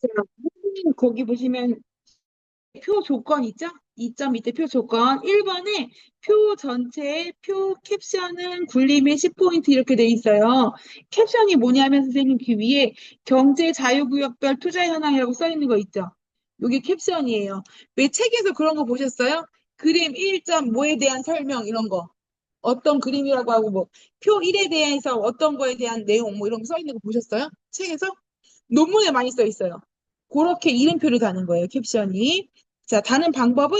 자, 거기 보시면 표 조건 있죠? 2점 밑에 표 조건 1번에 표 전체에 표 캡션은 굴림에 10포인트 이렇게 돼 있어요. 캡션이 뭐냐면 선생님 그 위에 경제 자유구역별 투자 현황이라고 써 있는 거 있죠? 여기 캡션이에요. 왜 책에서 그런 거 보셨어요? 그림 1점 뭐에 대한 설명 이런 거. 어떤 그림이라고 하고 뭐 표 1에 대해서 어떤 거에 대한 내용 뭐 이런 거 써 있는 거 보셨어요? 책에서? 논문에 많이 써 있어요. 그렇게 이름표를 다는 거예요, 캡션이. 자, 다는 방법은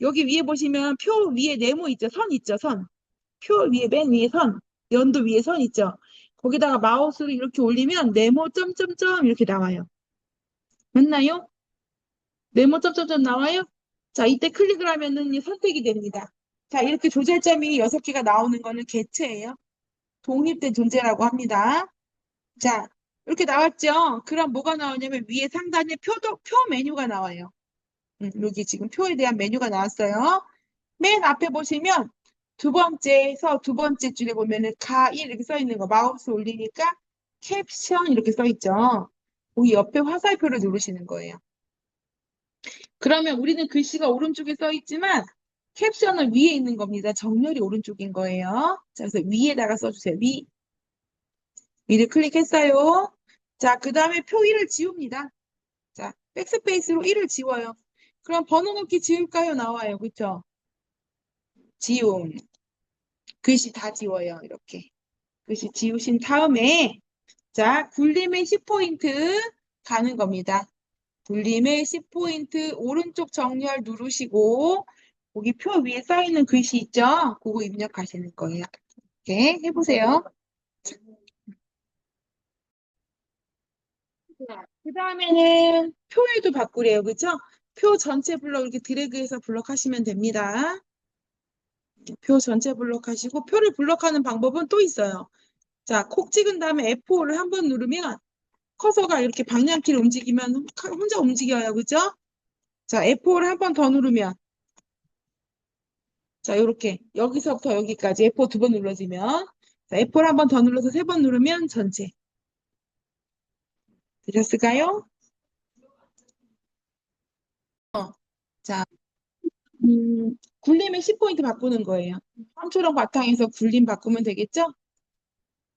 여기 위에 보시면 표 위에 네모 있죠? 선 있죠? 선. 표 위에 맨 위에 선. 연도 위에 선 있죠? 거기다가 마우스를 이렇게 올리면 네모 점점점 이렇게 나와요. 맞나요? 네모 점점점 나와요? 자, 이때 클릭을 하면은 이 선택이 됩니다. 자, 이렇게 조절점이 여섯 개가 나오는 거는 개체예요. 독립된 존재라고 합니다. 자, 이렇게 나왔죠? 그럼 뭐가 나오냐면 위에 상단에 표도, 표 메뉴가 나와요. 음, 여기 지금 표에 대한 메뉴가 나왔어요. 맨 앞에 보시면 두 번째에서 두 번째 줄에 보면은 가1 이렇게 써 있는 거 마우스 올리니까 캡션 이렇게 써 있죠. 거기 옆에 화살표를 누르시는 거예요. 그러면 우리는 글씨가 오른쪽에 써 있지만 캡션은 위에 있는 겁니다. 정렬이 오른쪽인 거예요. 자, 그래서 위에다가 써주세요. 위. 위를 클릭했어요. 자, 그 다음에 표 1을 지웁니다. 자, 백스페이스로 1을 지워요. 그럼 번호 넣기 지울까요? 나와요. 그쵸? 지움. 글씨 다 지워요. 이렇게. 글씨 지우신 다음에 자, 굴림의 10포인트 가는 겁니다. 굴림의 10포인트 오른쪽 정렬 누르시고 거기 표 위에 써 있는 글씨 있죠? 그거 입력하시는 거예요. 이렇게 해보세요. 그 다음에는 표에도 바꾸래요. 그죠? 표 전체 블록 이렇게 드래그해서 블록하시면 됩니다. 표 전체 블록하시고 표를 블록하는 방법은 또 있어요. 자, 콕 찍은 다음에 F4를 한 번 누르면 커서가 이렇게 방향키를 움직이면 혼자 움직여요. 그죠? 자, F4를 한 번 더 누르면 자, 이렇게 여기서부터 여기까지 F4 두 번 눌러지면 자, F4를 한 번 더 눌러서 세 번 누르면 전체 되셨을까요? 어, 자, 음, 굴림의 10포인트 바꾸는 거예요. 황초록 바탕에서 굴림 바꾸면 되겠죠?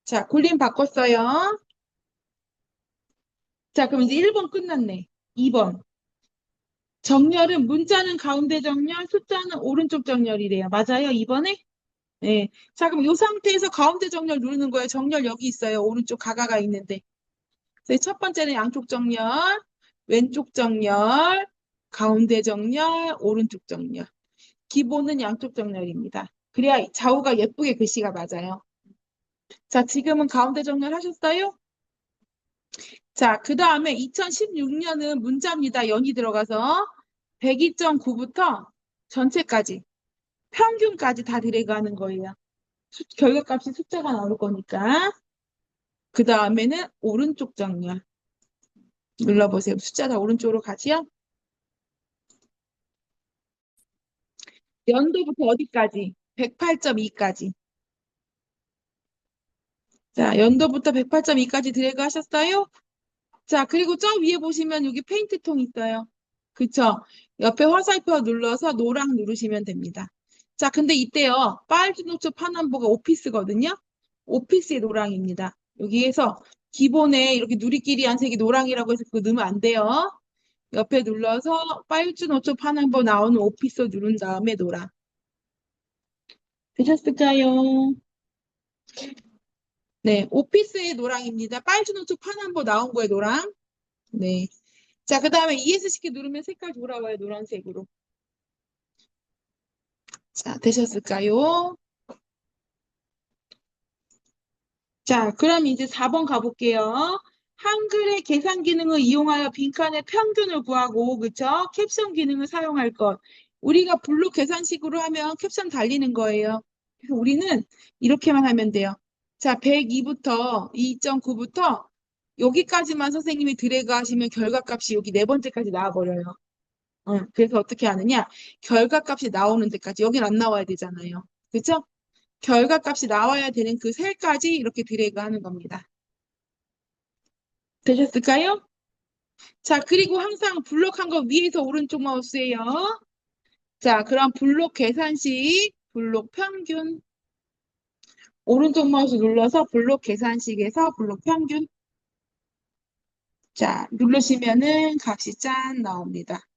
자, 굴림 바꿨어요. 자, 그럼 이제 1번 끝났네. 2번. 정렬은 문자는 가운데 정렬, 숫자는 오른쪽 정렬이래요. 맞아요? 2번에? 네. 자, 그럼 이 상태에서 가운데 정렬 누르는 거예요. 정렬 여기 있어요. 오른쪽 가가가 있는데. 첫 번째는 양쪽 정렬, 왼쪽 정렬, 가운데 정렬, 오른쪽 정렬. 기본은 양쪽 정렬입니다. 그래야 좌우가 예쁘게 글씨가 맞아요. 자, 지금은 가운데 정렬 하셨어요? 자, 그 다음에 2016년은 문자입니다. 연이 들어가서 102.9부터 전체까지, 평균까지 다 드래그 하는 거예요. 수- 결과값이 숫자가 나올 거니까. 그 다음에는 오른쪽 정렬. 눌러보세요. 숫자 다 오른쪽으로 가지요? 연도부터 어디까지? 108.2까지. 자, 연도부터 108.2까지 드래그 하셨어요? 자, 그리고 저 위에 보시면 여기 페인트 통 있어요. 그쵸? 옆에 화살표 눌러서 노랑 누르시면 됩니다. 자, 근데 이때요. 빨주노초 파남보가 오피스거든요. 오피스의 노랑입니다. 여기에서 기본에 이렇게 누리끼리 한 색이 노랑이라고 해서 그거 넣으면 안 돼요. 옆에 눌러서 빨주노초 파남보 나오는 오피스 누른 다음에 노랑. 되셨을까요? 네, 오피스의 노랑입니다. 빨주노초 파남보 나온 거에 노랑. 네. 자, 그 다음에 ESC 누르면 색깔 돌아와요. 노란색으로. 자, 되셨을까요? 자, 그럼 이제 4번 가볼게요. 한글의 계산 기능을 이용하여 빈칸의 평균을 구하고, 그쵸? 캡션 기능을 사용할 것. 우리가 블록 계산식으로 하면 캡션 달리는 거예요. 그래서 우리는 이렇게만 하면 돼요. 자, 102부터 2.9부터 여기까지만 선생님이 드래그 하시면 결과값이 여기 네 번째까지 나와버려요. 어, 그래서 어떻게 하느냐? 결과값이 나오는 데까지 여긴 안 나와야 되잖아요. 그쵸? 결과값이 나와야 되는 그 셀까지 이렇게 드래그 하는 겁니다. 되셨을까요? 자, 그리고 항상 블록한 거 위에서 오른쪽 마우스예요. 자, 그럼 블록 계산식, 블록 평균. 오른쪽 마우스 눌러서 블록 계산식에서 블록 평균. 자, 누르시면은 값이 짠 나옵니다.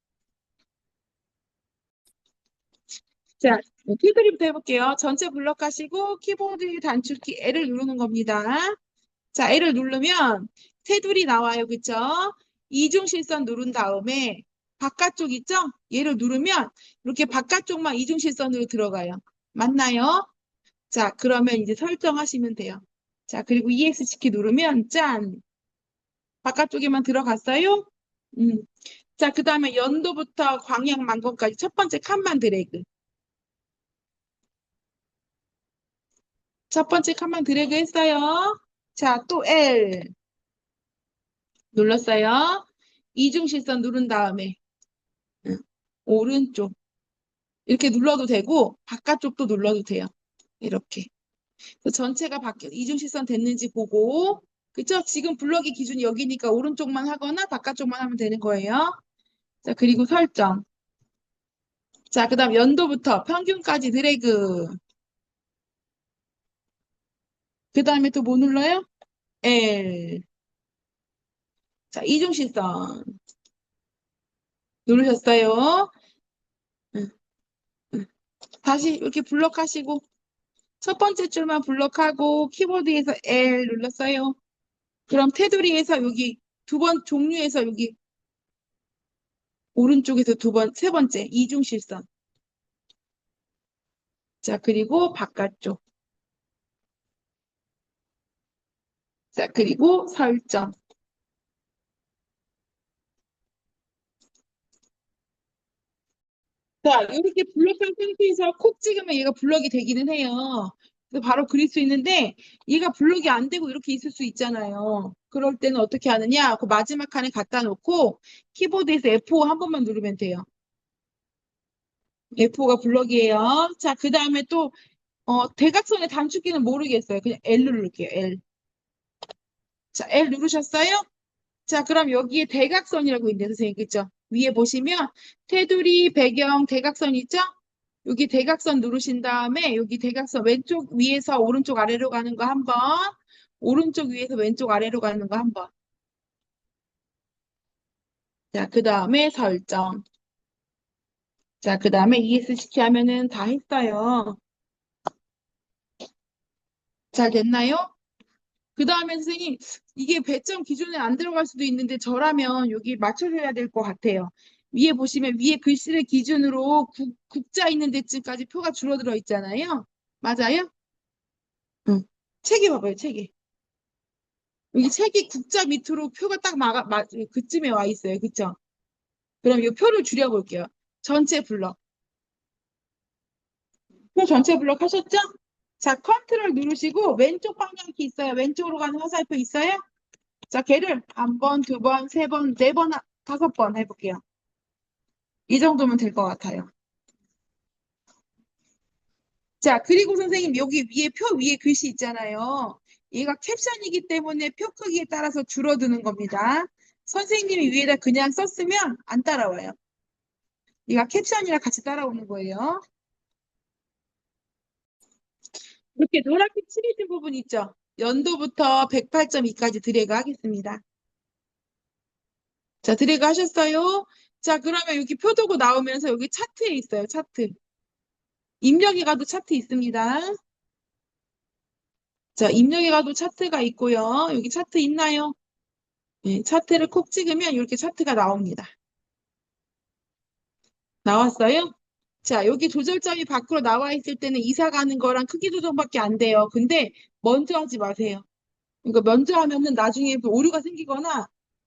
자, 테두리부터 해볼게요. 전체 블록 하시고 키보드 단축키 L을 누르는 겁니다. 자, L을 누르면 테두리 나와요. 그쵸? 이중실선 누른 다음에 바깥쪽 있죠? 얘를 누르면 이렇게 바깥쪽만 이중실선으로 들어가요. 맞나요? 자, 그러면 이제 설정하시면 돼요. 자, 그리고 EX키 누르면 짠! 바깥쪽에만 들어갔어요? 음. 자, 그 다음에 연도부터 광양 만권까지 첫 번째 칸만 드래그. 첫 번째 칸만 드래그 했어요. 자, 또 L. 눌렀어요. 이중실선 누른 다음에 응. 오른쪽 이렇게 눌러도 되고 바깥쪽도 눌러도 돼요. 이렇게. 전체가 바뀌어 이중실선 됐는지 보고 그쵸? 지금 블럭의 기준이 여기니까 오른쪽만 하거나 바깥쪽만 하면 되는 거예요. 자, 그리고 설정. 자, 그 다음 연도부터 평균까지 드래그. 그 다음에 또 뭐 눌러요? L. 자, 이중실선. 누르셨어요? 다시 이렇게 블럭하시고 첫 번째 줄만 블럭하고 키보드에서 L 눌렀어요. 그럼 테두리에서 여기 두 번 종류에서 여기 오른쪽에서 두 번, 세 번째 이중실선. 자, 그리고 바깥쪽. 자, 그리고 설정. 자, 이렇게 블럭한 상태에서 콕 찍으면 얘가 블럭이 되기는 해요. 바로 그릴 수 있는데 얘가 블럭이 안 되고 이렇게 있을 수 있잖아요. 그럴 때는 어떻게 하느냐? 그 마지막 칸에 갖다 놓고 키보드에서 F5 한 번만 누르면 돼요. F5가 블럭이에요. 자, 그 다음에 또 어, 대각선의 단축키는 모르겠어요. 그냥 L 누를게요. L. 자, L 누르셨어요? 자, 그럼 여기에 대각선이라고 있는데, 선생님, 그죠? 위에 보시면 테두리, 배경, 대각선 있죠? 여기 대각선 누르신 다음에 여기 대각선 왼쪽 위에서 오른쪽 아래로 가는 거 한 번, 오른쪽 위에서 왼쪽 아래로 가는 거 한 번. 자, 그 다음에 설정. 자, 그 다음에 ESC키 하면은 다 했어요. 잘 됐나요? 그 다음에 선생님, 이게 배점 기준에 안 들어갈 수도 있는데 저라면 여기 맞춰줘야 될 것 같아요. 위에 보시면 위에 글씨를 기준으로 국, 국자 있는 데쯤까지 표가 줄어들어 있잖아요. 맞아요? 응. 책에 봐봐요, 책에. 여기 책이 국자 밑으로 표가 딱 막아, 마, 그쯤에 와 있어요. 그쵸? 그럼 이 표를 줄여볼게요. 전체 블럭. 표 전체 블럭 하셨죠? 자, 컨트롤 누르시고 왼쪽 방향키 있어요. 왼쪽으로 가는 화살표 있어요? 자, 걔를 한 번, 두 번, 세 번, 네 번, 다섯 번 해볼게요. 이 정도면 될 것 같아요. 자, 그리고 선생님 여기 위에 표 위에 글씨 있잖아요. 얘가 캡션이기 때문에 표 크기에 따라서 줄어드는 겁니다. 선생님이 위에다 그냥 썼으면 안 따라와요. 얘가 캡션이랑 같이 따라오는 거예요. 이렇게 노랗게 칠해진 부분 있죠? 연도부터 108.2까지 드래그 하겠습니다. 자, 드래그 하셨어요? 자, 그러면 여기 표도구 나오면서 여기 차트에 있어요. 차트. 입력에 가도 차트 있습니다. 자, 입력에 가도 차트가 있고요. 여기 차트 있나요? 네, 차트를 콕 찍으면 이렇게 차트가 나옵니다. 나왔어요? 자, 여기 조절점이 밖으로 나와 있을 때는 이사 가는 거랑 크기 조정밖에 안 돼요. 근데 먼저 하지 마세요. 이거 먼저 하면은 나중에 또 오류가 생기거나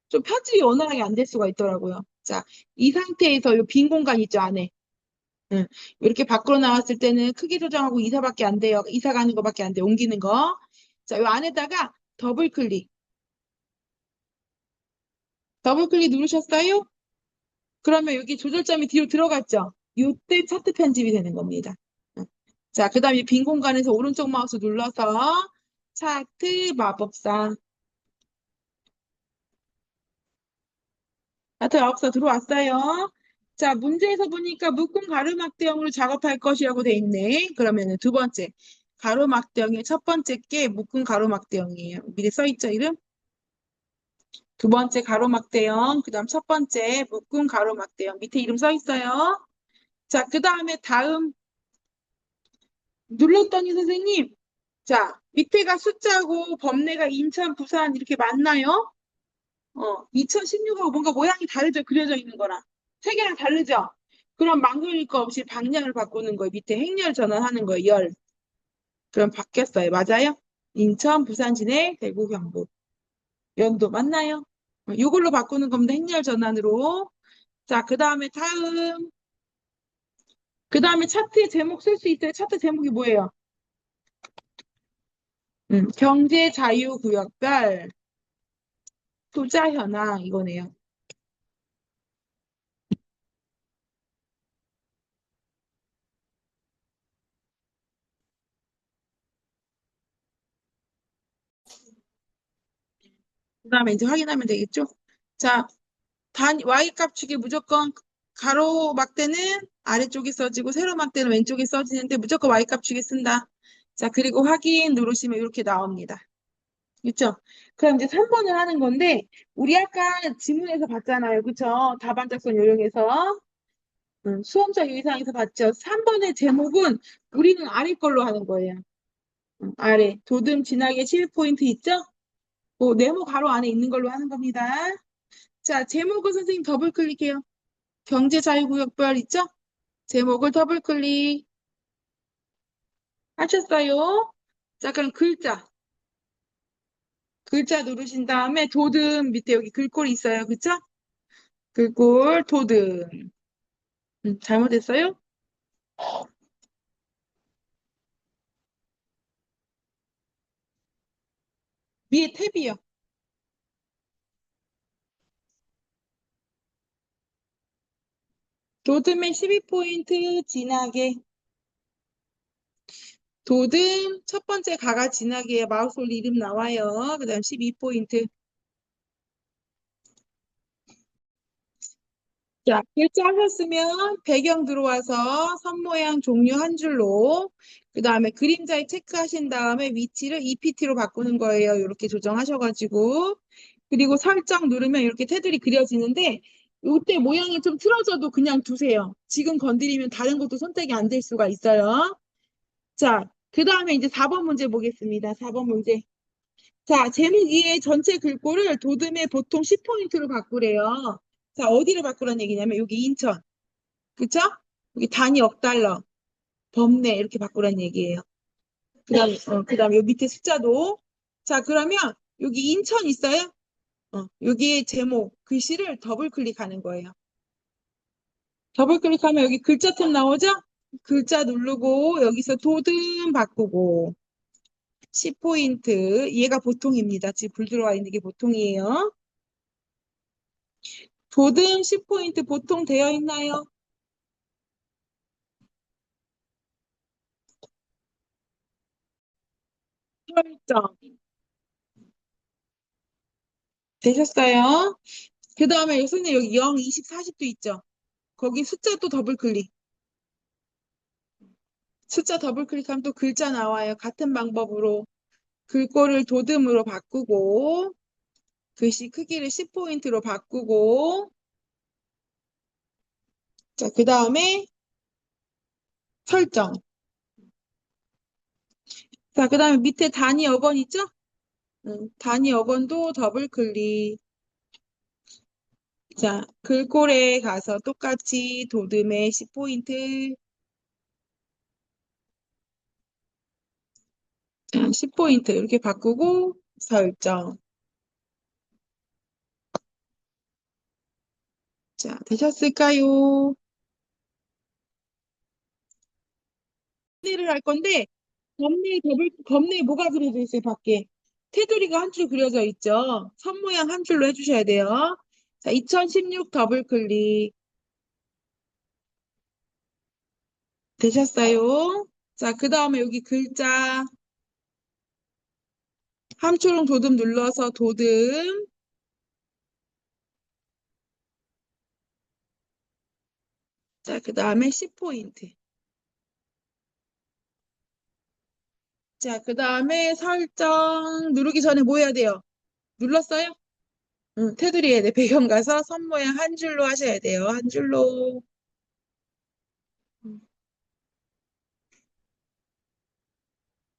좀 편집이 원활하게 안 될 수가 있더라고요. 자, 이 상태에서 이 빈 공간 있죠, 안에. 응. 이렇게 밖으로 나왔을 때는 크기 조정하고 이사밖에 안 돼요. 이사 가는 거밖에 안 돼요. 옮기는 거. 자, 이 안에다가 더블 클릭. 더블 클릭 누르셨어요? 그러면 여기 조절점이 뒤로 들어갔죠? 이때 차트 편집이 되는 겁니다. 응. 자, 그 다음에 빈 공간에서 오른쪽 마우스 눌러서 차트 마법사 나트 마법사 들어왔어요. 자, 문제에서 보니까 묶음 가로막대형으로 작업할 것이라고 돼 있네. 그러면은 두 번째 가로막대형의 첫 번째 게 묶음 가로막대형이에요. 밑에 써 있죠, 이름? 두 번째 가로막대형, 그 다음 첫 번째 묶음 가로막대형. 밑에 이름 써 있어요. 자, 그 다음에 다음 눌렀더니 선생님, 자, 밑에가 숫자고 범례가 인천, 부산 이렇게 맞나요? 어, 2016하고 뭔가 모양이 다르죠? 그려져 있는 거랑. 세 개랑 다르죠? 그럼 망설일 거 없이 방향을 바꾸는 거예요. 밑에 행렬 전환하는 거예요. 열. 그럼 바뀌었어요. 맞아요? 인천, 부산, 진해, 대구, 경북. 연도 맞나요? 어, 이걸로 바꾸는 겁니다. 행렬 전환으로. 자, 그 다음에 다음. 그 다음에 차트 제목 쓸 수 있어요. 차트 제목이 뭐예요? 음, 경제 자유 구역별 투자 현황 이거네요. 그 다음에 이제 확인하면 되겠죠? 자, 단 y값 축이 무조건 가로 막대는 아래쪽에 써지고 세로 막대는 왼쪽에 써지는데 무조건 y값 축에 쓴다. 자, 그리고 확인 누르시면 이렇게 나옵니다. 그쵸? 그럼 이제 3번을 하는 건데 우리 아까 지문에서 봤잖아요. 그쵸? 답안 작성 요령에서 음, 수험자 유의사항에서 봤죠. 3번의 제목은 우리는 아래 걸로 하는 거예요. 음, 아래 도듬 진하게 11포인트 있죠? 뭐 네모 가로 안에 있는 걸로 하는 겁니다. 자, 제목을 선생님 더블 클릭해요. 경제자유구역별 있죠? 제목을 더블 클릭 하셨어요. 자, 그럼 글자. 글자 누르신 다음에 도듬 밑에 여기 글꼴이 있어요. 그쵸? 글꼴, 도듬. 음, 잘못했어요? 위에 탭이요. 도듬의 12포인트 진하게. 도듬 첫 번째 가가 진하게 마우스 올 이름 나와요. 그 다음 12포인트. 자, 글자 하셨으면 배경 들어와서 선 모양 종류 한 줄로 그 다음에 그림자에 체크하신 다음에 위치를 EPT로 바꾸는 거예요. 이렇게 조정하셔가지고 그리고 설정 누르면 이렇게 테두리 그려지는데 이때 모양이 좀 틀어져도 그냥 두세요. 지금 건드리면 다른 것도 선택이 안 될 수가 있어요. 자, 그 다음에 이제 4번 문제 보겠습니다. 4번 문제. 자, 제목 위에 전체 글꼴을 도듬의 보통 10포인트로 바꾸래요. 자, 어디를 바꾸라는 얘기냐면 여기 인천. 그쵸? 여기 단위 억 달러. 범례 이렇게 바꾸라는 얘기예요. 그 다음 어, 그다음에 여기 밑에 숫자도 자, 그러면 여기 인천 있어요? 어, 여기 제목 글씨를 더블 클릭하는 거예요. 더블 클릭하면 여기 글자 탭 나오죠? 글자 누르고 여기서 도듬 바꾸고 10포인트 얘가 보통입니다. 지금 불 들어와 있는 게 보통이에요. 도듬 10포인트 보통 되어 있나요? 설정 되셨어요? 그 다음에 선생님 여기 0, 20, 40도 있죠? 거기 숫자 또 더블 클릭. 숫자 더블 클릭하면 또 글자 나와요. 같은 방법으로 글꼴을 도듬으로 바꾸고 글씨 크기를 10포인트로 바꾸고 자, 그 다음에 설정. 자, 그 다음에 밑에 단위 어건 있죠? 응, 단위 어건도 더블 클릭. 자, 글꼴에 가서 똑같이 도듬에 10포인트. 자, 10포인트 이렇게 바꾸고 설정. 자, 되셨을까요? 범례를 할 건데 범례 더블 범례에 뭐가 그려져 있어요, 밖에? 테두리가 한 줄 그려져 있죠. 선 모양 한 줄로 해주셔야 돼요. 자, 2016 더블 클릭. 되셨어요? 자, 그 다음에 여기 글자. 함초롱 도듬 눌러서 도듬. 자, 그 다음에 10포인트. 자, 그 다음에 설정 누르기 전에 뭐 해야 돼요? 눌렀어요? 응, 테두리 해야 돼. 배경 가서 선 모양 한 줄로 하셔야 돼요. 한 줄로. 음.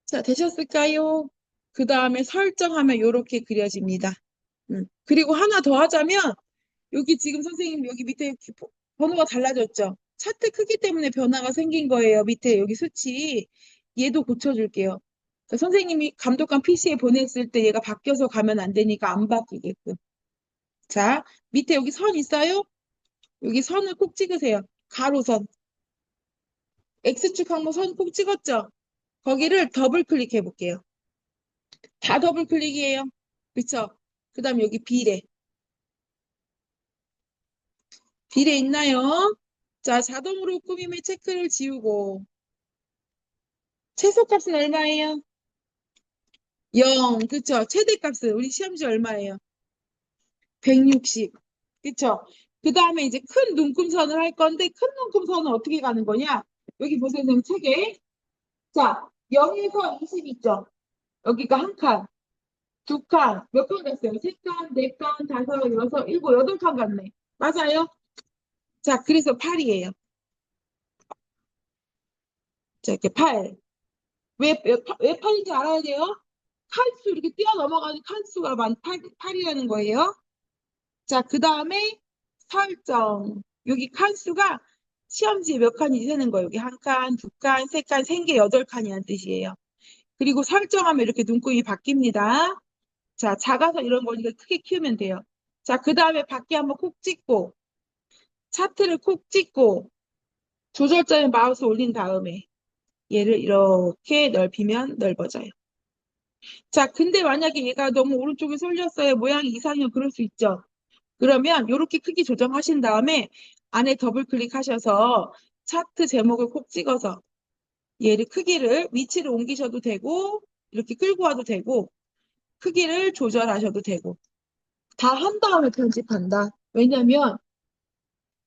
자, 되셨을까요? 그 다음에 설정하면 이렇게 그려집니다. 음. 그리고 하나 더 하자면 여기 지금 선생님 여기 밑에 번호가 달라졌죠? 차트 크기 때문에 변화가 생긴 거예요. 밑에 여기 수치. 얘도 고쳐줄게요. 그러니까 선생님이 감독관 PC에 보냈을 때 얘가 바뀌어서 가면 안 되니까 안 바뀌게끔. 자, 밑에 여기 선 있어요? 여기 선을 꼭 찍으세요. 가로선. X축 항목 선꼭 찍었죠? 거기를 더블 클릭해 볼게요. 다 더블 클릭이에요. 그쵸? 그 다음 여기 비례. 비례 있나요? 자, 자동으로 꾸밈의 체크를 지우고. 최소값은 얼마예요? 0. 그쵸? 최대값은 우리 시험지 얼마예요? 160. 그쵸? 그 다음에 이제 큰 눈금선을 할 건데 큰 눈금선은 어떻게 가는 거냐? 여기 보세요, 선생님 책에. 자, 0에서 20 있죠? 여기가 한 칸, 두 칸, 몇 칸 갔어요? 세 칸, 네 칸, 다섯, 여섯, 일곱, 여덟 칸 갔네. 맞아요? 자, 그래서 8이에요. 자, 이렇게 8. 왜, 왜, 파- 왜 8인지 알아야 돼요? 칸수 이렇게 뛰어넘어가는 칸수가 만 8, 8이라는 거예요. 자, 그 다음에 설정. 여기 칸수가 시험지에 몇 칸인지 세는 거예요. 여기 한 칸, 두 칸, 세 칸, 생 개, 여덟 칸이라는 뜻이에요. 그리고 설정하면 이렇게 눈금이 바뀝니다. 자, 작아서 이런 거니까 크게 키우면 돼요. 자, 그 다음에 밖에 한번 콕 찍고, 차트를 콕 찍고, 조절자에 마우스 올린 다음에 얘를 이렇게 넓히면 넓어져요. 자, 근데 만약에 얘가 너무 오른쪽에 쏠렸어요. 모양이 이상해요. 그럴 수 있죠. 그러면 이렇게 크기 조정하신 다음에 안에 더블 클릭하셔서 차트 제목을 콕 찍어서 얘를 크기를 위치를 옮기셔도 되고 이렇게 끌고 와도 되고 크기를 조절하셔도 되고 다 한 다음에 편집한다. 왜냐면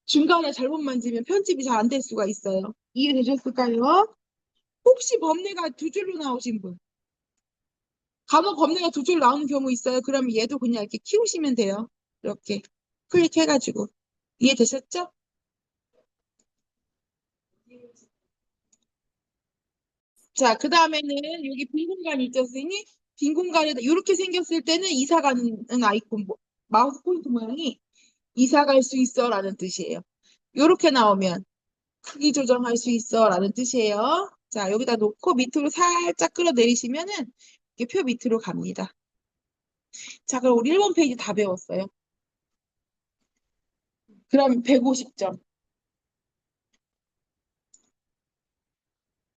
중간에 잘못 만지면 편집이 잘 안 될 수가 있어요. 이해되셨을까요? 혹시 범례가 두 줄로 나오신 분? 간혹 범례가 두 줄 나오는 경우 있어요. 그러면 얘도 그냥 이렇게 키우시면 돼요. 이렇게 클릭해가지고 이해되셨죠? 자, 그 다음에는 여기 빈 공간이 선생님? 빈 공간에다 이렇게 생겼을 때는 이사 가는 아이콘 모- 마우스 포인트 모양이 이사 갈 수 있어 라는 뜻이에요. 이렇게 나오면 크기 조정할 수 있어 라는 뜻이에요. 자, 여기다 놓고 밑으로 살짝 끌어내리시면은 표 밑으로 갑니다. 자, 그럼 우리 1번 페이지 다 배웠어요. 그럼 150점.